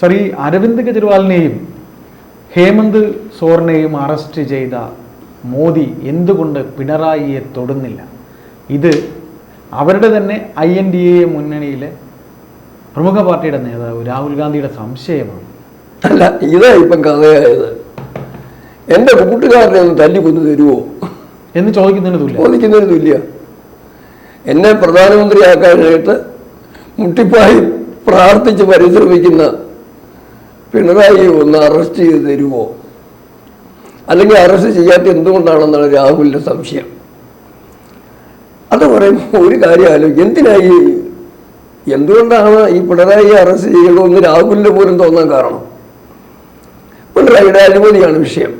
Sir ഈ അരവിന്ദ് കെജ്രിവാളിനെയും ഹേമന്ത് സോറിനെയും അറസ്റ്റ് ചെയ്ത മോദി എന്തുകൊണ്ട് പിണറായിയെ തൊടുന്നില്ല? ഇത് അവരുടെ തന്നെ ഐ എൻ ഡി എ മുന്നണിയിലെ പ്രമുഖ പാർട്ടിയുടെ നേതാവ് രാഹുൽ ഗാന്ധിയുടെ സംശയമാണ്. അല്ല ഇതാ ഇപ്പം കഥയായത്. എന്റെ കൂട്ടുകാരനെ ഒന്ന് തല്ലി കൊന്നു തരുമോ എന്ന് ചോദിക്കുന്നതിന് ചോദിക്കുന്നതിന് തുല്യ. എന്നെ പ്രധാനമന്ത്രിയാക്കാനായിട്ട് മുട്ടിപ്പായി പ്രാർത്ഥിച്ച് പരിശ്രമിക്കുന്ന പിണറായി ഒന്ന് അറസ്റ്റ് ചെയ്ത് തരുമോ അല്ലെങ്കിൽ അറസ്റ്റ് ചെയ്യാത്ത എന്തുകൊണ്ടാണെന്നാണ് രാഹുലിന്റെ സംശയം? അത് പറയുമ്പോൾ ഒരു കാര്യം ആലോചിക്കും എന്തിനായി എന്തുകൊണ്ടാണ് ഈ പിണറായി അറസ്റ്റ് ചെയ്യണമെന്ന് രാഹുലിന്റെ പോലും തോന്നാൻ കാരണം? പിണറായിയുടെ അഴിമതിയാണ് വിഷയം.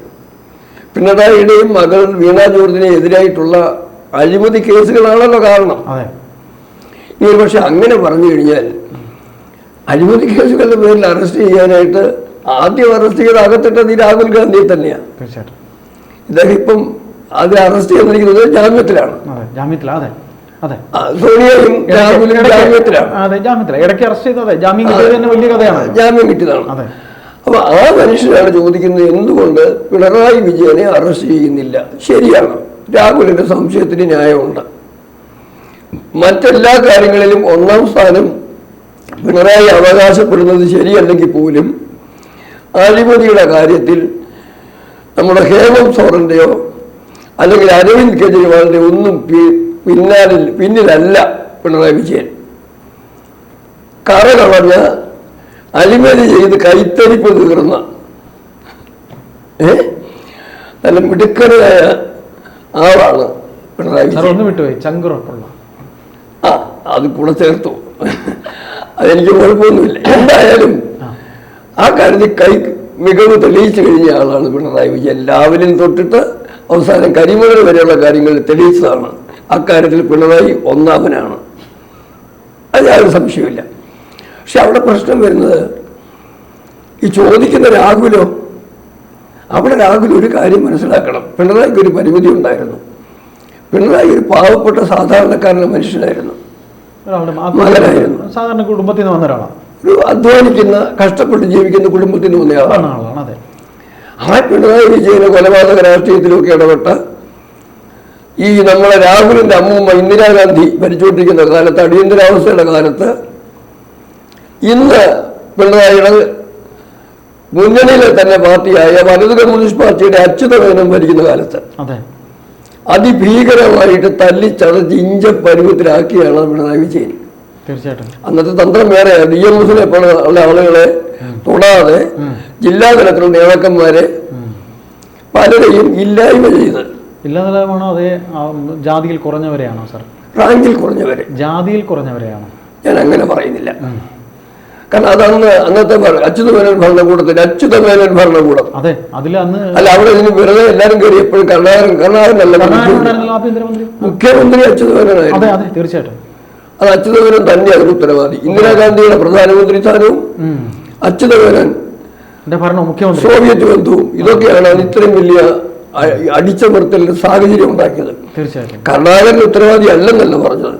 പിണറായിയുടെയും മകൾ വീണ ജോർജിനെ എതിരായിട്ടുള്ള അഴിമതി കേസുകളാണല്ലോ കാരണം. ഇനി പക്ഷെ അങ്ങനെ പറഞ്ഞു കഴിഞ്ഞാൽ അഴിമതി കേസുകളുടെ പേരിൽ അറസ്റ്റ് ചെയ്യാനായിട്ട് ആദ്യം അറസ്റ്റ് ചെയ്ത് അകത്തിട്ടത് ഈ രാഹുൽ ഗാന്ധിയെ തന്നെയാണ് ഇദ്ദേഹം ഇപ്പം അത് അറസ്റ്റ് ചെയ്തിരിക്കുന്നത് ജാമ്യത്തിലാണ്. ജാമ്യത്തില അതെ സോണിയയും രാഹുലും ഇടയ്ക്ക് ജാമ്യത്തിലാണ്. അതെ ജാമ്യത്തില. ഇടയ്ക്ക് അറസ്റ്റ് ചെയ്തത് ജാമ്യം വലിയ കഥയാണ്. ജാമ്യം കിട്ടിയതാണ്. അപ്പൊ ആ മനുഷ്യനാണ് ചോദിക്കുന്നത് എന്തുകൊണ്ട് പിണറായി വിജയനെ അറസ്റ്റ് ചെയ്യുന്നില്ല? ശരിയാണ്. രാഹുലിന്റെ സംശയത്തിന് ന്യായമുണ്ട്. മറ്റെല്ലാ കാര്യങ്ങളിലും ഒന്നാം സ്ഥാനം പിണറായി അവകാശപ്പെടുന്നത് ശരിയല്ലെങ്കിൽ പോലും അഴിമതിയുടെ കാര്യത്തിൽ നമ്മുടെ ഹേമന്ത് സോറിന്റെയോ അല്ലെങ്കിൽ അരവിന്ദ് കെജ്രിവാളിന്റെ ഒന്നും പിന്നാലിൽ പിന്നിലല്ല പിണറായി വിജയൻ. കറ കളഞ്ഞ അഴിമതി ചെയ്ത് കൈത്തരിപ്പ് തീർന്ന ഏ? നല്ല മിടുക്കനായ ആളാണ് പിണറായി വിജയൻ. ഒന്ന് വിട്ടുപോയി. ചങ്കുറപ്പുള്ള. ആ അത് കൂടെ ചേർത്തു. അതെനിക്ക് കുഴപ്പമൊന്നുമില്ല. എന്തായാലും ആ. കാര്യത്തിൽ കൈ മികവ് തെളിയിച്ചു കഴിഞ്ഞ ആളാണ് പിണറായി വിജയൻ. രാവിലെയും തൊട്ടിട്ട് അവസാനം കരിമകൾ വരെയുള്ള കാര്യങ്ങൾ തെളിയിച്ചതാണ്. അക്കാര്യത്തിൽ പിണറായി ഒന്നാമനാണ്. അതിനൊരു സംശയമില്ല പക്ഷെ അവിടെ പ്രശ്നം വരുന്നത് ഈ ചോദിക്കുന്ന രാഹുലോ അവിടെ രാഹുൽ ഒരു കാര്യം മനസ്സിലാക്കണം. പിണറായിക്ക് ഒരു പരിമിതി ഉണ്ടായിരുന്നു. പിണറായി ഒരു പാവപ്പെട്ട സാധാരണക്കാരന്റെ മനുഷ്യനായിരുന്നു. മകനായിരുന്നു. സാധാരണ കുടുംബത്തിൽ നിന്ന് വന്ന ഒരാളാണ്. ഒരു അധ്വാനിക്കുന്ന കഷ്ടപ്പെട്ട് ജീവിക്കുന്ന കുടുംബത്തിൽ നിന്ന് വന്ന ആളാണ്. അതെ. ആ പിണറായി വിജയന് കൊലപാതക രാഷ്ട്രീയത്തിലൊക്കെ ഇടപെട്ട ഈ നമ്മളെ രാഹുലിന്റെ അമ്മൂമ്മ ഇന്ദിരാഗാന്ധി ഭരിച്ചുകൊണ്ടിരിക്കുന്ന കാലത്ത് അടിയന്തരാവസ്ഥയുടെ കാലത്ത് ഇന്ന് പിണറായിയുടെ മുന്നണിയിലെ തന്നെ പാർട്ടിയായ വലതു കമ്മ്യൂണിസ്റ്റ് പാർട്ടിയുടെ അച്യുതമേനം ഭരിക്കുന്ന കാലത്ത് അതെ. അതിഭീകരമായിട്ട് തല്ലിച്ചതച്ച് ഇഞ്ച പരുവത്തിലാക്കിയാണ് പിണറായി വിജയൻ. തീർച്ചയായിട്ടും. അന്നത്തെ തന്ത്രം വേറെ ഡി എം എസിനെ ഉള്ള ആളുകളെ തൊടാതെ ജില്ലാ തലത്തിലുള്ള നേതാക്കന്മാരെ പലരെയും ഇല്ലായ്മ ചെയ്ത്. ഇല്ലാതാണോ അതേ ജാതിയിൽ കുറഞ്ഞവരെയാണോ സർ? റാങ്കിൽ കുറഞ്ഞവരെ. ജാതിയിൽ കുറഞ്ഞവരെയാണോ? ഞാൻ അങ്ങനെ പറയുന്നില്ല. കാരണം അതാണ് അന്നത്തെ ഭര- അച്യുതമേനോൻ ഭരണകൂടത്തിൽ അച്യുതമേനോൻ ഭരണകൂടം. അതെ അതിൽ അന്ന് അല്ല അവിടെ ഇതിന് വെറുതെ എല്ലാരും കയറി എപ്പോഴും ഉണ്ടായിരുന്നല്ലോ ആഭ്യന്തരമന്ത്രി മുഖ്യമന്ത്രി അച്യുതമേനോനായിരുന്നു അതെ അതെ തീർച്ചയായിട്ടും. അത് അച്യുതമേനോൻ തന്നെ അതിന് ഉത്തരവാദി ഇന്ദിരാഗാന്ധിയുടെ പ്രധാനമന്ത്രി സ്ഥാനവും അച്യുത അച്യുതമേനോൻ സോവിയറ്റ് ബന്ധവും ഇതൊക്കെയാണ് അന്ന് ഇത്രയും വലിയ അടിച്ചമർത്തലിന്റെ സാഹചര്യം ഉണ്ടാക്കിയത്. കർണാകരന്റെ ഉത്തരവാദി അല്ലെന്നല്ല പറഞ്ഞത്.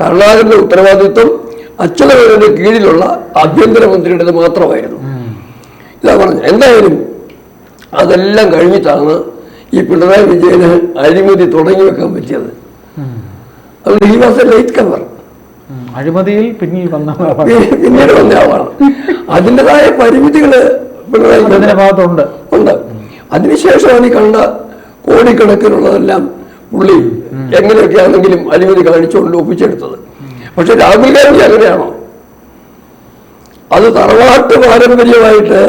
കർണാടകന്റെ ഉത്തരവാദിത്വം അച്യുതമേനോന്റെ കീഴിലുള്ള ആഭ്യന്തരമന്ത്രിയുടേത് മാത്രമായിരുന്നു. ഇതാ പറഞ്ഞു എന്തായാലും അതെല്ലാം കഴിഞ്ഞിട്ടാണ് ഈ പിണറായി വിജയന് അഴിമതി തുടങ്ങി വെക്കാൻ പറ്റിയത് ഉം. അതുകൊണ്ട് he was a light cover. അഴിമതിയിൽ പിന്നിൽ വന്ന പിന്നീട് വന്ന ആളാണ് അതിന്റെതായ പരിമിതികൾ പിണറായി ഭാഗത്തുണ്ട് ഉണ്ട് അതിനുശേഷമാണ് ഈ കണ്ട കോടിക്കണക്കിനുള്ളതെല്ലാം പുള്ളി എങ്ങനെയൊക്കെ ആണെങ്കിലും അഴിമതി കാണിച്ചുകൊണ്ട് ഒപ്പിച്ചെടുത്തത് പക്ഷെ രാഹുൽ ഗാന്ധി അങ്ങനെയാണോ? അത് തറവാട്ട് പാരമ്പര്യമായിട്ട്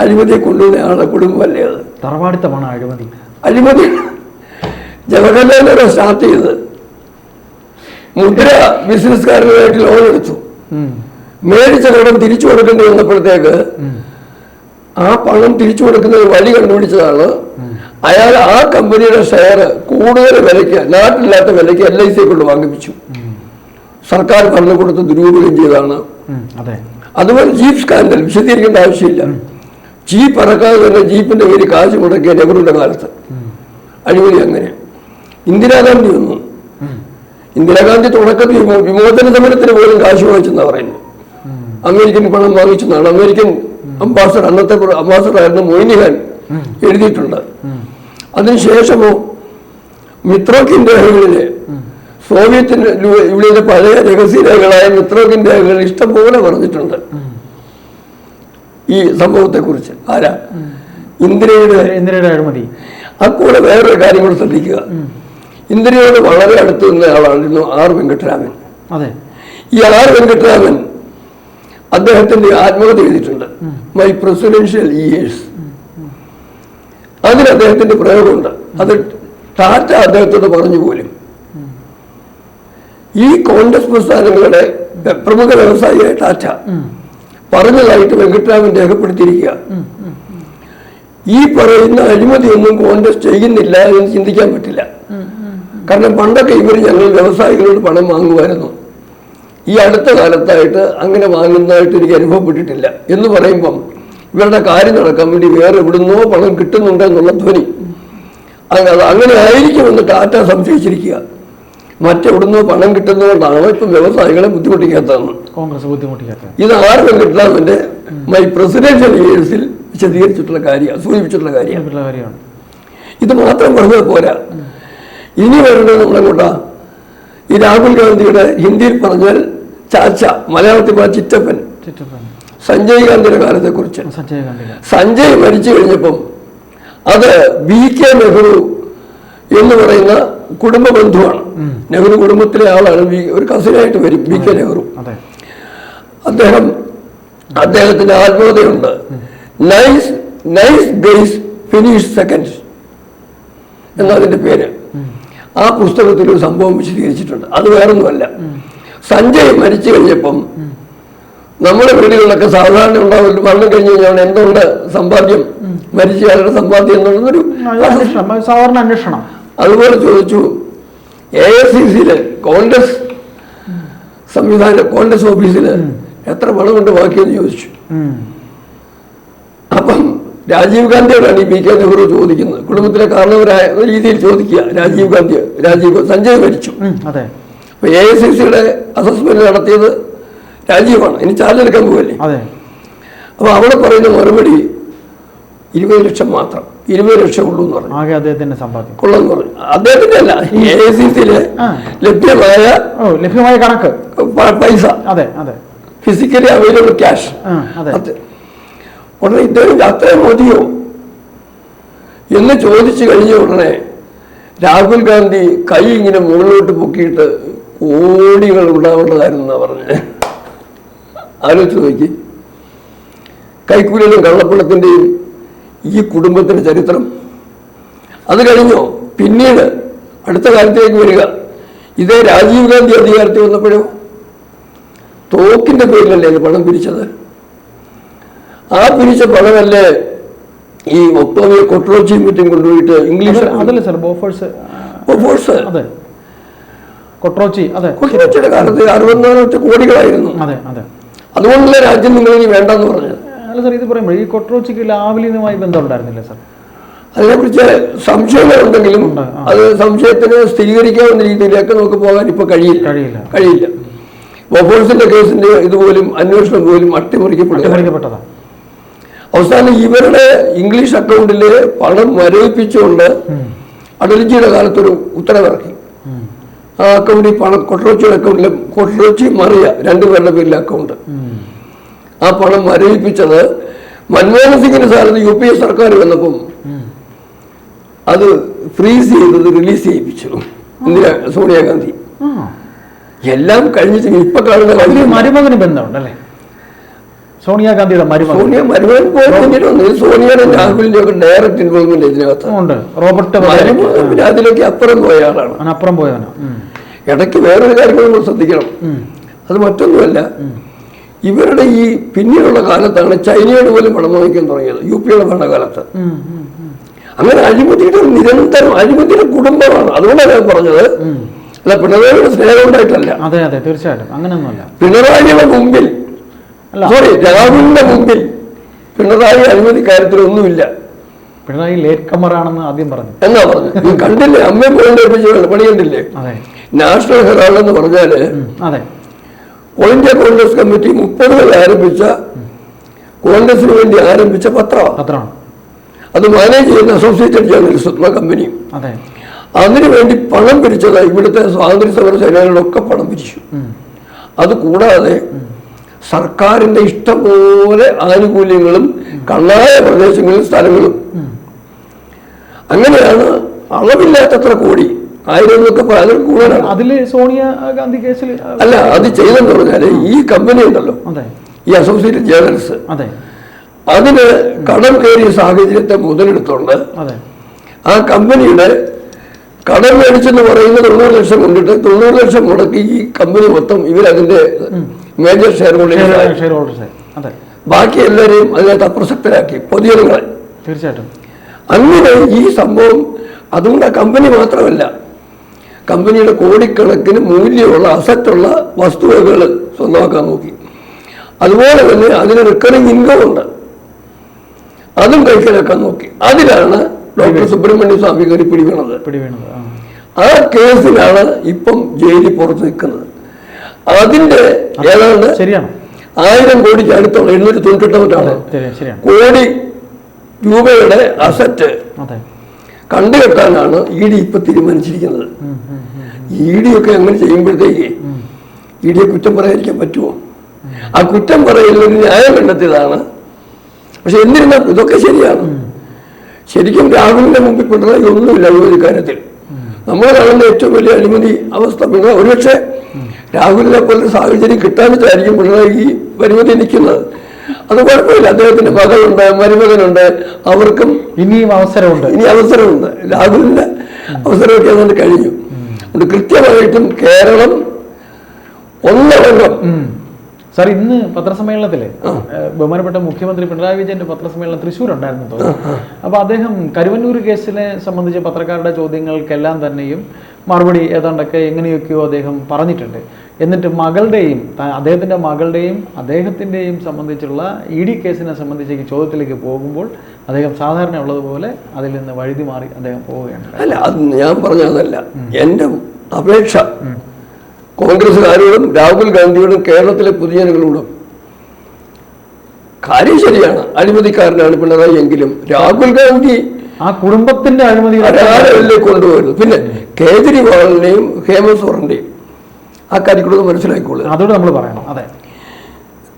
അഴിമതിയെ കൊണ്ടുവന്ന ആളുടെ കുടുംബമല്ലേ അത് തറവാടിത്തമാണ് അഴിമതി. അഴിമതി. ജവഹർലാലിനെ സ്റ്റാർട്ട് ചെയ്ത് മുദ്ര ബിസിനസ്സുകാരനായിട്ട് ലോൺ എടുത്തു. മേടിച്ച കടം തിരിച്ചു കൊടുക്കേണ്ടി വന്നപ്പോഴത്തേക്ക് ആ പണം തിരിച്ചു കൊടുക്കുന്ന ഒരു വഴി കണ്ടുപിടിച്ചതാണ്. അയാൾ ആ കമ്പനിയുടെ ഷെയർ കൂടുതൽ വിലയ്ക്ക് നാട്ടിലില്ലാത്ത വിലയ്ക്ക് എൽ ഐ സിയെ കൊണ്ട് വാങ്ങിപ്പിച്ചു. സർക്കാർ ഭരണകൂടത്തെ ദുരുപയോഗം ചെയ്താണ് ചെയ്തതാണ് അതെ. അതുപോലെ ജീപ്പ് സ്കാൻഡൽ വിശദീകരിക്കേണ്ട ആവശ്യമില്ല. ജീപ്പ് ഇറക്കാതെ തന്നെ ജീപ്പിന്റെ പേര് കാശ് മുടക്കിയ നെഹ്റുവിന്റെ കാലത്ത്. അഴിമതി അങ്ങനെ. ഇന്ദിരാഗാന്ധി വന്നു. ഇന്ദിരാഗാന്ധി തുടക്കത്തിൽ വിമോചന സമരത്തിന് പോലും കാശ് വാങ്ങിച്ചെന്നാ പറയുന്നത്. അമേരിക്കൻ പണം വാങ്ങിച്ചെന്നാണ് അമേരിക്കൻ അംബാസഡർ അന്നത്തെ അംബാസഡർ ആയിരുന്ന മൊയ്നി ഖാൻ എഴുതിയിട്ടുണ്ട്. അതിനുശേഷമോ മിത്രോക്കിന്റെ രേഖകളിൽ സോവിയറ്റിന് യൂണിയന്റെ പഴയ രഹസ്യ രേഖകളായ മിത്രോക്കിൻ രേഖകൾ ഇഷ്ടംപോലെ പറഞ്ഞിട്ടുണ്ട്. ഈ സംഭവത്തെ കുറിച്ച് ആരാ ഇന്ദിരയുടെ ഇന്ദിരയുടെ അഴിമതി. അക്കൂടെ കൂടെ വേറൊരു കാര്യം കൂടെ ശ്രദ്ധിക്കുക. ഇന്ദിരയോട് വളരെ അടുത്ത് നിന്ന ആളായിരുന്നു ആർ വെങ്കട്ടരാമൻ. അതെ. ഈ ആർ വെങ്കട്ടരാമൻ അദ്ദേഹത്തിന്റെ ആത്മകഥ എഴുതിയിട്ടുണ്ട് മൈ പ്രസിഡൻഷ്യൽ ഇയേഴ്സ് അതിന് അദ്ദേഹത്തിന്റെ പ്രയോഗമുണ്ട്. അത് ടാറ്റ അദ്ദേഹത്തോട് പറഞ്ഞു പോലും. ഈ കോൺഗ്രസ് പ്രസ്ഥാനങ്ങളുടെ പ്രമുഖ വ്യവസായിയായ ടാറ്റ പറഞ്ഞതായിട്ട് വെങ്കട്ടരാമൻ രേഖപ്പെടുത്തിയിരിക്കുക. ഈ പറയുന്ന അഴിമതിയൊന്നും കോൺഗ്രസ് ചെയ്യുന്നില്ല എന്ന് ചിന്തിക്കാൻ പറ്റില്ല. കാരണം പണ്ടൊക്കെ ഇവർ ഞങ്ങൾ വ്യവസായികളോട് പണം വാങ്ങുമായിരുന്നു. ഈ അടുത്ത കാലത്തായിട്ട് അങ്ങനെ വാങ്ങുന്നതായിട്ട് എനിക്ക് അനുഭവപ്പെട്ടിട്ടില്ല. എന്ന് പറയുമ്പം ഇവരുടെ കാര്യം നടക്കാൻ വേണ്ടി വേറെ എവിടുന്നോ പണം കിട്ടുന്നുണ്ട് എന്നുള്ള ധ്വനി. അങ്ങനെ ആയിരിക്കുമെന്ന് ടാറ്റ സംശയിച്ചിരിക്കുക. മറ്റെവിടുന്നോ പണം കിട്ടുന്നതുകൊണ്ടാണ് ഇപ്പം വ്യവസായികളെ ബുദ്ധിമുട്ടിക്കാത്തതെന്ന്? കോൺഗ്രസ് ബുദ്ധിമുട്ടിക്കാത്ത. ഇത് ആർ വെങ്കട്ടരാമന്റെ മൈ പ്രസിഡൻഷ്യൽ ഇയേഴ്സിൽ വിശദീകരിച്ചിട്ടുള്ള കാര്യമാണ് സൂചിപ്പിച്ചിട്ടുള്ള കാര്യമാണ്. ഇത് മാത്രം പറഞ്ഞത് പോരാ. ഇനി വരേണ്ടത് നമ്മളെങ്ങോട്ടാ. ഈ രാഹുൽ ഗാന്ധിയുടെ ഹിന്ദിയിൽ പറഞ്ഞാൽ ചാച്ച മലയാളത്തിൽ പറഞ്ഞ ചിറ്റപ്പൻ. സഞ്ജയ് ഗാന്ധിയുടെ കാലത്തെക്കുറിച്ച്. സഞ്ജയ് മരിച്ചു കഴിഞ്ഞപ്പം അത് ബി കെ നെഹ്റു എന്ന് പറയുന്ന കുടുംബ ബന്ധുവാണ്. നെഹ്റു കുടുംബത്തിലെ ആളാണ്. ഒരു കസിനായിട്ട് വരും വി കെ നെഹ്റു. അദ്ദേഹം അദ്ദേഹത്തിന്റെ ആത്മീയതയുണ്ട് nice nice guys finish second എന്നതിന്റെ പേര്. ആ പുസ്തകത്തിൽ ഒരു സംഭവം വിശദീകരിച്ചിട്ടുണ്ട്. അത് വേറൊന്നുമല്ല. സഞ്ജയ് മരിച്ചു കഴിഞ്ഞപ്പം നമ്മുടെ വീടുകളിലൊക്കെ സാധാരണ ഉണ്ടാവില്ല മരണം കഴിഞ്ഞ് കഴിഞ്ഞാൽ എന്തുകൊണ്ട് സമ്പാദ്യം? മരിച്ചയാളുടെ സമ്പാദ്യം എന്നുള്ളതൊരു അത് സാധാരണ അന്വേഷണം. അതുപോലെ ചോദിച്ചു എ എസ് സി സിയിൽ കോൺഗ്രസ് സംവിധാന കോൺഗ്രസ് ഓഫീസിൽ എത്ര പണമുണ്ട് ബാക്കിയെന്ന് ചോദിച്ചു. അപ്പം രാജീവ് ഗാന്ധിയോടാണ് ഈ പി കെ നെഹ്റു ചോദിക്കുന്നത്. കുടുംബത്തിലെ കാരണവരായ രീതിയിൽ ചോദിക്കുക. രാജീവ് ഗാന്ധി രാജീവ് സഞ്ജയ് മരിച്ചു. അപ്പൊ എ എസ് സി സിയുടെ അസസ്മെന്റ് നടത്തിയത് രാജീവാണ്. ഇനി ചാർജ് എടുക്കാൻ പോവല്ലേ? അതെ. അപ്പൊ അവിടെ പറയുന്ന മറുപടി ഇരുപത് ലക്ഷം മാത്രം. ഇരുപത് ലക്ഷം ഉള്ളൂ എന്ന് പറഞ്ഞു. ആകെ അദ്ദേഹത്തിന്റെ സമ്പാദ്യം. കൊള്ളെന്ന് പറഞ്ഞു. അദ്ദേഹത്തിന്റെ അല്ല എ ഐ സി സിയിലെ ലഭ്യമായ ലഭ്യമായ കണക്ക്. പൈസ. അതെ അതെ. ഫിസിക്കലി അവൈലബിൾ ക്യാഷ് അതെ. ഉടനെ ഇദ്ദേഹം അത്രയും മതിയോ എന്ന് ചോദിച്ചു കഴിഞ്ഞ ഉടനെ രാഹുൽ ഗാന്ധി കൈ ഇങ്ങനെ മുകളിലോട്ട് പൊക്കിയിട്ട് കോടികൾ ഉണ്ടാവേണ്ടതായിരുന്നു പറഞ്ഞ്. ആലോചിച്ച് നോക്കി. കൈക്കൂലിയിലും കള്ളപ്പണത്തിന്റെയും ഈ കുടുംബത്തിന്റെ ചരിത്രം. അത് കഴിഞ്ഞോ? പിന്നീട് അടുത്ത കാലത്തേക്ക് വരിക. ഇതേ രാജീവ് ഗാന്ധി അധികാരത്തിൽ വന്നപ്പോഴോ? തോക്കിന്റെ പേരിലല്ലേ ഇത് പണം പിരിച്ചത്? ആ പിരിച്ച പണമല്ലേ ഈ ഒക്ടോബർ കൊട്രോച്ചി മീറ്റിംഗ് കൊണ്ടുപോയിട്ട് ഇംഗ്ലീഷ് അതല്ലേ സാർ ബോഫേഴ്സ് ഫോഴ്സ് അതെ. കൊട്രോച്ചി അതെ. കൊട്രോച്ചിയുടെ കാലത്ത് അറുപത്തിനാലൊറ്റ കോടികളായിരുന്നു. അതെ അതെ. അതുകൊണ്ടല്ലേ രാജ്യം നിങ്ങൾ ഇനി വേണ്ടെന്ന് പറഞ്ഞത് അല്ല സാർ ഇത് പറയുമ്പോൾ ഈ കൊട്രോച്ചിക്ക് ലാവലിനുമായി ബന്ധമുണ്ടായിരുന്നില്ല സാർ? അതിനെക്കുറിച്ച് സംശയങ്ങളുണ്ടെങ്കിലും ഉണ്ട്, ആ. അത് സംശയത്തിന് സ്ഥിരീകരിക്കാവുന്ന രീതിയിലേക്ക് നമുക്ക് പോകാൻ ഇപ്പോൾ കഴിയില്ല. കഴിയില്ല. കഴിയില്ല. ബൊഫോഴ്സിന്റെ കേസിന്റെ ഇതുപോലും അന്വേഷണം പോലും അട്ടിമറിക്കപ്പെട്ടു അവസാനം ഇവരുടെ ഇംഗ്ലീഷ് അക്കൗണ്ടിൽ പണം മരവിപ്പിച്ചുകൊണ്ട് അടൽജിയുടെ കാലത്തൊരു ഉത്തരവിറക്കി. ആ അക്കൗണ്ടിൽ പണം കൊട്ടറോച്ചിയുടെ അക്കൗണ്ടിൽ കൊട്ടറോച്ചി മറിയ രണ്ടുപേരുടെ പേരിലെ അക്കൗണ്ട്. ആ പണം മരവിപ്പിച്ചത് മൻമോഹൻ സിംഗിന് സ്ഥാനത്ത് യു പി എ സർക്കാർ വന്നപ്പം അത് ഫ്രീസ് ചെയ്തത് റിലീസ് ചെയ്യിപ്പിച്ചു ഇന്ദിരാ സോണിയാഗാന്ധി. എല്ലാം കഴിഞ്ഞിട്ട് ഇപ്പൊ കാണുന്ന മരുമകന് ബന്ധമുണ്ടല്ലേ? സോണിയാഗാന്ധിയുടെ മരുമകൻ സോണിയ മരുമകൻ രാഹുലിന്റെ ഒക്കെ ഡയറക്റ്റ് ഇൻവോൾവ്മെന്റ് ഇതിനകത്ത്. ഉണ്ട്. റോബർട്ട് പിന്നെ അതിലേക്ക് അപ്പുറം പോയ ആളാണ്. അപ്പുറം പോയവനാ. ഉം. ഇടയ്ക്ക് വേറൊരു കാര്യം നമ്മൾ ശ്രദ്ധിക്കണം. അത് മറ്റൊന്നുമല്ല. ഇവരുടെ ഈ പിന്നീടുള്ള കാലത്താണ് ചൈനയോട് പോലും പണം വാങ്ങിക്കാൻ തുടങ്ങിയത്. യു പിയുടെ ഭരണകാലത്ത്. അങ്ങനെ അഴിമതിയുടെ നിരന്തരം അഴിമതിയുടെ കുടുംബമാണ്. അതുകൊണ്ടാണ് ഞാൻ പറഞ്ഞത്. അല്ല പിണറായിയുടെ സ്നേഹം ഉണ്ടായിട്ടല്ല അതെ അതെ തീർച്ചയായിട്ടും. അങ്ങനെയൊന്നുമല്ല. പിണറായിയുടെ മുമ്പിൽ സോറി രാഹുലിന്റെ മുമ്പിൽ പിണറായി അഴിമതി കാര്യത്തിലൊന്നുമില്ല. പിണറായി ലേറ്റ് ആദ്യം പറഞ്ഞു. എന്നാ പറഞ്ഞു കണ്ടില്ലേ? അമ്മയെ പോലെ പണി കണ്ടില്ലേ? നാഷണൽ ഹെറാൾഡ് എന്ന് പറഞ്ഞാൽ അതെ. ഓൾ ഇന്ത്യ കോൺഗ്രസ് കമ്മിറ്റി മുപ്പതുകളിൽ ആരംഭിച്ച കോൺഗ്രസിന് വേണ്ടി ആരംഭിച്ച പത്രമാണ്. പത്രമാണ്. അത് മാനേജ് ചെയ്യുന്ന അസോസിയേറ്റഡ് ജേർണലിസ്റ്റ് എന്ന കമ്പനിയും അതെ. അതിനു വേണ്ടി പണം പിരിച്ചത് ഇവിടുത്തെ സ്വാതന്ത്ര്യ സമര സേനകളിലൊക്കെ പണം പിരിച്ചു. അത് കൂടാതെ സർക്കാരിന്റെ ഇഷ്ടംപോലെ ആനുകൂല്യങ്ങളും കള്ളായ പ്രദേശങ്ങളിൽ സ്ഥലങ്ങളും. അങ്ങനെയാണ് അളവില്ലാത്തത്ര കോടി ആയിരം എന്നൊക്കെ അതിൽ കൂടുതലാണ് സോണിയ ഗാന്ധി കേസിൽ അല്ല അത് ചെയ്തെന്ന് പറഞ്ഞാൽ ഈ കമ്പനി ഉണ്ടല്ലോ. ഈ അസോസിയേറ്റ് ജേണൽസ് അതെ. അതിന് കടം കയറിയ സാഹചര്യത്തെ മുതലെടുത്തുകൊണ്ട് അതെ. ആ കമ്പനിയുടെ കടം മേടിച്ചെന്ന് പറയുന്നത് തൊണ്ണൂറ് ലക്ഷം കൊണ്ടിട്ട് തൊണ്ണൂറ് ലക്ഷം മുടക്കി ഈ കമ്പനി മൊത്തം ഇവരതിന്റെ മേജർ ഷെയർ ഹോൾഡേഴ്സ് ബാക്കി എല്ലാവരെയും അതിനകത്ത് അപ്രസക്തരാക്കി. പൊതുജനങ്ങളെ. തീർച്ചയായിട്ടും. അങ്ങനെ ഈ സംഭവം അതുകൊണ്ട് ആ കമ്പനി മാത്രമല്ല കമ്പനിയുടെ കോടിക്കണക്കിന് മൂല്യമുള്ള അസറ്റുള്ള വസ്തുവകകൾ സ്വന്തമാക്കാൻ നോക്കി. അതുപോലെ തന്നെ അതിന് റിക്കറിംഗ് ഇൻകം ഉണ്ട്. അതും കൈക്കലാക്കാൻ നോക്കി. അതിലാണ് ഡോക്ടർ സുബ്രഹ്മണ്യ സ്വാമി കയറി പിടിവീണത്. പിടിവീണത് ആ. കേസിലാണ് ഇപ്പം ജയിലിൽ പുറത്ത് നിൽക്കുന്നത്. അതിന്റെ ഏതാണ്ട് ആയിരം കോടി അടുത്തുള്ള എണ്ണൂറ്റി തൊണ്ണൂറ്റി ശരി- ശരിയാണ് കോടി രൂപയുടെ അസറ്റ് കണ്ടുകെട്ടാനാണ് ഇ ഡി ഇപ്പൊ തീരുമാനിച്ചിരിക്കുന്നത്. ഇ ഡി ഒക്കെ അങ്ങനെ ചെയ്യുമ്പോഴത്തേക്ക് ഇ ഡിയെ കുറ്റം പറയാതിരിക്കാൻ പറ്റുമോ? ആ കുറ്റം പറയലിൽ ന്യായം കണ്ടെത്തിയതാണ്. പക്ഷെ എന്നിരുന്നാൽ ഇതൊക്കെ ശരിയാണ്. ശരിക്കും രാഹുലിന്റെ മുമ്പിൽ പിണറായി ഒന്നുമില്ല അഴിമതി കാര്യത്തിൽ. നമ്മൾ കാണുന്ന ഏറ്റവും വലിയ അഴിമതി അവസ്ഥ പിണറായി. ഒരുപക്ഷെ രാഹുലിനെ പോലെ സാഹചര്യം കിട്ടാനിട്ടായിരിക്കും പിണറായി ഈ പരിമിതി നിൽക്കുന്നത്. അത് കുഴപ്പമില്ല. അദ്ദേഹത്തിന്റെ മകളുണ്ട് മരുമകനുണ്ട്. അവർക്കും ഇനിയും അവസരമുണ്ട്. ഇനി അവസരമുണ്ട്. രാഹുലിന്റെ അവസരമൊക്കെ അതുകൊണ്ട് കഴിഞ്ഞു. അതുകൊണ്ട് കൃത്യമായിട്ടും കേരളം ഒന്നടങ്കം. സാർ ഇന്ന് പത്രസമ്മേളനത്തിൽ ബഹുമാനപ്പെട്ട മുഖ്യമന്ത്രി പിണറായി വിജയന്റെ പത്രസമ്മേളനം തൃശ്ശൂർ ഉണ്ടായിരുന്നു തോന്നുന്നു അപ്പൊ അദ്ദേഹം കരുവന്നൂർ കേസിനെ സംബന്ധിച്ച് പത്രക്കാരുടെ ചോദ്യങ്ങൾക്കെല്ലാം തന്നെയും മറുപടി ഏതാണ്ടൊക്കെ എങ്ങനെയൊക്കെയോ അദ്ദേഹം പറഞ്ഞിട്ടുണ്ട്. എന്നിട്ട് മകളുടെയും അദ്ദേഹത്തിന്റെ അദ്ദേഹത്തിന്റെ മകളുടെയും അദ്ദേഹത്തിന്റെയും സംബന്ധിച്ചുള്ള ഇ ഡി കേസിനെ സംബന്ധിച്ച് ചോദ്യത്തിലേക്ക് പോകുമ്പോൾ അദ്ദേഹം സാധാരണ ഉള്ളതുപോലെ അതിൽ നിന്ന് വഴുതി മാറി അദ്ദേഹം പോവുകയാണ്. അല്ല അത് ഞാൻ പറഞ്ഞതല്ല എന്റെ അപേക്ഷ കോൺഗ്രസ്സുകാരോടും രാഹുൽ ഗാന്ധിയോടും കേരളത്തിലെ പൊതുജനങ്ങളോടും കാര്യം ശരിയാണ്. അഴിമതിക്കാരനാണ് പിണറായി എങ്കിലും രാഹുൽ ഗാന്ധി ആ കുടുംബത്തിന്റെ അഴിമതി കൊണ്ടുപോയിരുന്നു പിന്നെ കേജ്രിവാളിനെയും ഹേമന്ത് സോറന്റെയും ആ കാര്യങ്ങളൊന്ന് മനസ്സിലാക്കിക്കൊള്ളുക അതോടെ നമ്മൾ പറയണം. അതെ.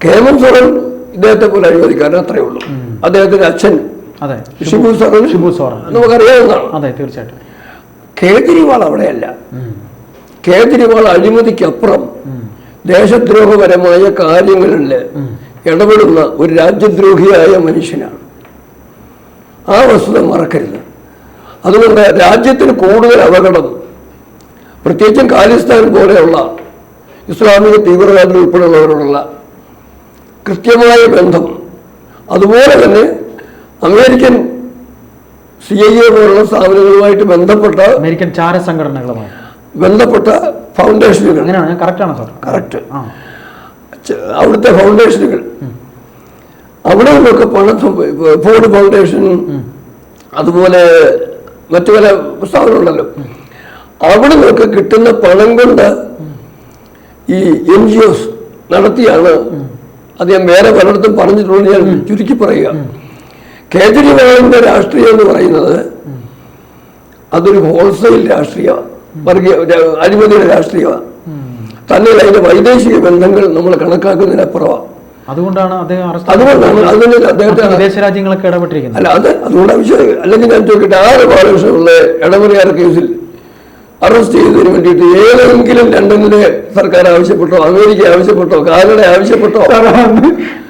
ഹേമന്ത് സോറൻ ഇദ്ദേഹത്തെ പോലെ അഴിമതിക്കാരൻ അത്രയേ ഉള്ളൂ. അദ്ദേഹത്തിന്റെ അച്ഛൻ അതെ. ഷിബു സോറൻ ഷിബു സോറൻ നമുക്കറിയാവുന്നതാണ്. അതെ തീർച്ചയായിട്ടും. കേജ്രിവാൾ അവിടെയല്ല. കേജ്രിവാൾ അഴിമതിക്കപ്പുറം ദേശദ്രോഹപരമായ കാര്യങ്ങളിൽ ഇടപെടുന്ന ഒരു രാജ്യദ്രോഹിയായ മനുഷ്യനാണ്. ആ വസ്തുത മറക്കരുത്. അതുകൊണ്ട് രാജ്യത്തിന് കൂടുതൽ അപകടം പ്രത്യേകിച്ചും ഖാലിസ്ഥാൻ പോലെയുള്ള ഇസ്ലാമിക തീവ്രവാദികൾ ഉൾപ്പെടെയുള്ളവരോടുള്ള കൃത്യമായ ബന്ധം. അതുപോലെ തന്നെ അമേരിക്കൻ സി ഐ എ പോലുള്ള സ്ഥാപനങ്ങളുമായിട്ട് ബന്ധപ്പെട്ട അമേരിക്കൻ ചാര സംഘടനകളുമായി. ബന്ധപ്പെട്ട ഫൗണ്ടേഷനുകൾ. അങ്ങനെയാണ് കറക്റ്റാണ് സാർ കറക്റ്റ് അവിടുത്തെ ഫൗണ്ടേഷനുകൾ. അവിടെ നിന്നൊക്കെ പണം ഫോർഡ് ഫൗണ്ടേഷൻ അതുപോലെ മറ്റു പല സ്ഥാപനങ്ങളുണ്ടല്ലോ. അവിടെ നിന്നൊക്കെ കിട്ടുന്ന പണം കൊണ്ട് ഈ എൻ ജി ഒസ് നടത്തിയാണ് അത് ഞാൻ വേറെ പലയിടത്തും പറഞ്ഞിട്ടുള്ളത് ഞാൻ ചുരുക്കി പറയുക. കേജ്രിവാളിന്റെ രാഷ്ട്രീയം എന്ന് പറയുന്നത് അതൊരു ഹോൾസെയിൽ രാഷ്ട്രീയ വർഗീയ അഴിമതിയുടെ രാഷ്ട്രീയമാണ് തന്നെ അതിന്റെ വൈദേശിക ബന്ധങ്ങൾ നമ്മൾ കണക്കാക്കുന്നതിനപ്പുറമാണ് അതുകൊണ്ടാണ് അദ്ദേഹം അറസ്റ്റ് അതുകൊണ്ടാണ് അതിന് അദ്ദേഹത്തെ വിദേശ രാജ്യങ്ങളൊക്കെ ഇടപെട്ടിരിക്കുന്നത്. അല്ല അത് അതുകൊണ്ട് ആവശ്യം അല്ലെങ്കിൽ ഞാൻ ചോദിക്കട്ടെ ആറ് ബാലകൃഷ്ണനുള്ള ഇടമറിയാർ കേസിൽ അറസ്റ്റ് ചെയ്തതിന് വേണ്ടിയിട്ട് ഏതെങ്കിലും ലണ്ടനിലെ സർക്കാർ ആവശ്യപ്പെട്ടോ അമേരിക്ക ആവശ്യപ്പെട്ടോ കാനഡ ആവശ്യപ്പെട്ടോ?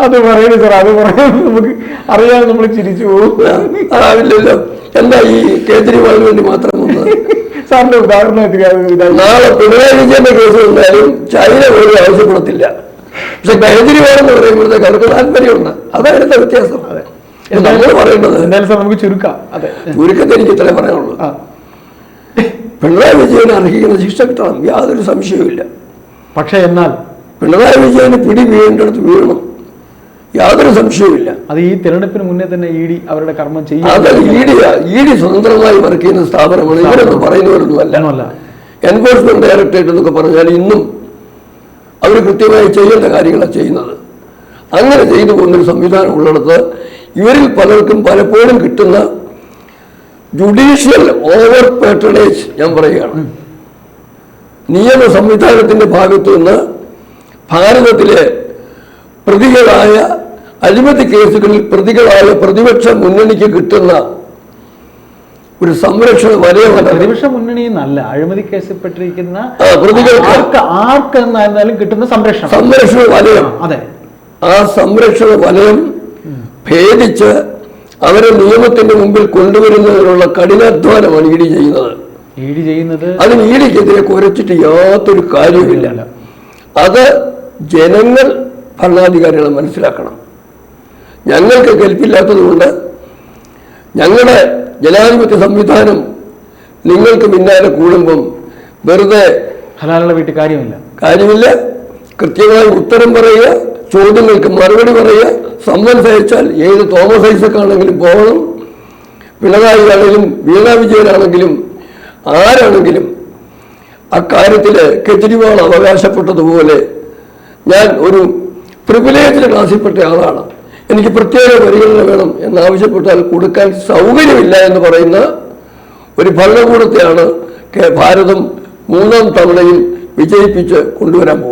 അത് പറയുന്നു പറയുന്നത് സാർ അത് പറയാൻ നമുക്ക് അറിയാതെ നമ്മൾ ചിരിച്ചു പോകും. ആവില്ലല്ലോ എന്താ ഈ കേജ്രിവാളിന് വേണ്ടി മാത്രം വന്നത്? സാറിന്റെ ഉദാഹരണം. നാളെ പിണറായി വിജയന്റെ കേസ് വന്നാലും ചൈന പോലും ആവശ്യപ്പെടത്തില്ല. പക്ഷെ കേജ്രിവാൾ എന്ന് പറയുമ്പോഴത്തേക്ക് അവർക്ക് താല്പര്യമുണ്ട്. ഇതിന്റെ വ്യത്യാസം. നമ്മൾ പറയേണ്ടത്. എന്തായാലും സാർ നമുക്ക് ചുരുക്കാം. അതെ. ചുരുക്കത്തിൽ എനിക്ക് ഇത്രേ പറയാനുള്ളൂ. പിണറായി വിജയന് അർഹിക്കുന്ന ശിക്ഷ കിട്ടണം യാതൊരു സംശയവുമില്ല. പക്ഷേ എന്നാൽ പിണറായി വിജയന് പിടി വീഴേണ്ടടുത്ത് വീഴണം. യാതൊരു സംശയവുമില്ല. അത് ഈ തിരഞ്ഞെടുപ്പിന് മുന്നേ തന്നെ ഇ ഡി അവരുടെ കർമ്മം ചെയ്യും അത് ഇ ഡി ഇ ഡി സ്വതന്ത്രമായി വർക്ക് ചെയ്യുന്ന സ്ഥാപനമാണ് ഇവരൊന്നും പറയുന്നവരൊന്നുമല്ല. എൻഫോഴ്സ്മെന്റ് ഡയറക്ടറേറ്റ് എന്നൊക്കെ പറഞ്ഞാൽ ഇന്നും അവർ കൃത്യമായി ചെയ്യേണ്ട കാര്യങ്ങളാണ് ചെയ്യുന്നത്. അങ്ങനെ ചെയ്തു പോകുന്നൊരു സംവിധാനം ഉള്ളിടത്ത് ഇവരിൽ പലർക്കും പലപ്പോഴും കിട്ടുന്ന ജുഡീഷ്യൽ ഓവർ പേട്ടണേജ് ഞാൻ പറയുകയാണ്. നിയമ സംവിധാനത്തിന്റെ ഭാഗത്തു നിന്ന് ഭാരതത്തിലെ പ്രതികളായ അഴിമതി കേസുകളിൽ പ്രതികളായ പ്രതിപക്ഷ മുന്നണിക്ക് കിട്ടുന്ന ഒരു സംരക്ഷണ വലയമല്ല പ്രതിപക്ഷ മുന്നണി എന്നല്ല അഴിമതി കേസിൽപ്പെട്ടിരിക്കുന്ന പ്രതികൾക്ക് ആർക്ക് ആർക്ക് എന്നായിരുന്നാലും കിട്ടുന്ന സംരക്ഷണം. സംരക്ഷണ വലയം. അതെ. ആ സംരക്ഷണ വലയം ഭേദിച്ച് അവരെ നിയമത്തിന്റെ മുമ്പിൽ കൊണ്ടുവരുന്നതിനുള്ള കഠിനാധ്വാനമാണ് ഇ ഡി ചെയ്യുന്നത്. അതിന് ഈടിക്കെതിരെ കുരച്ചിട്ട് യാതൊരു കാര്യവുമില്ല. അത് ജനങ്ങൾ ഭരണാധികാരികളെ മനസ്സിലാക്കണം. ഞങ്ങൾക്ക് കെൽപ്പില്ലാത്തതുകൊണ്ട് ഞങ്ങളുടെ ജനാധിപത്യ സംവിധാനം നിങ്ങൾക്ക് പിന്നാലെ കൂടുമ്പം വെറുതെ ഹലാലുള്ള വീട്ടിൽ കാര്യമില്ല. കാര്യമില്ല. കൃത്യമായി ഉത്തരം പറയുക. ചോദ്യങ്ങൾക്ക് മറുപടി പറയുക സമ്മൻസ് അയച്ചാൽ ഏത് തോമസ് ഐസക് ആണെങ്കിലും പോകണം. പിണറായി ആണെങ്കിലും വീണ വിജയനാണെങ്കിലും ആരാണെങ്കിലും അക്കാര്യത്തിൽ കെജ്രിവാൾ അവകാശപ്പെട്ടതുപോലെ ഞാൻ ഒരു പ്രിവിലേജ്ഡ് ക്ലാസ്സിൽപ്പെട്ട ആളാണ്. എനിക്ക് പ്രത്യേക പരിഗണന വേണം എന്നാവശ്യപ്പെട്ടാൽ കൊടുക്കാൻ സൗകര്യമില്ല എന്ന് പറയുന്ന ഒരു ഭരണകൂടത്തെയാണ് ഭാരതം മൂന്നാം തവണയിൽ വിജയിപ്പിച്ച് കൊണ്ടുവരാൻ പോകുന്നത്.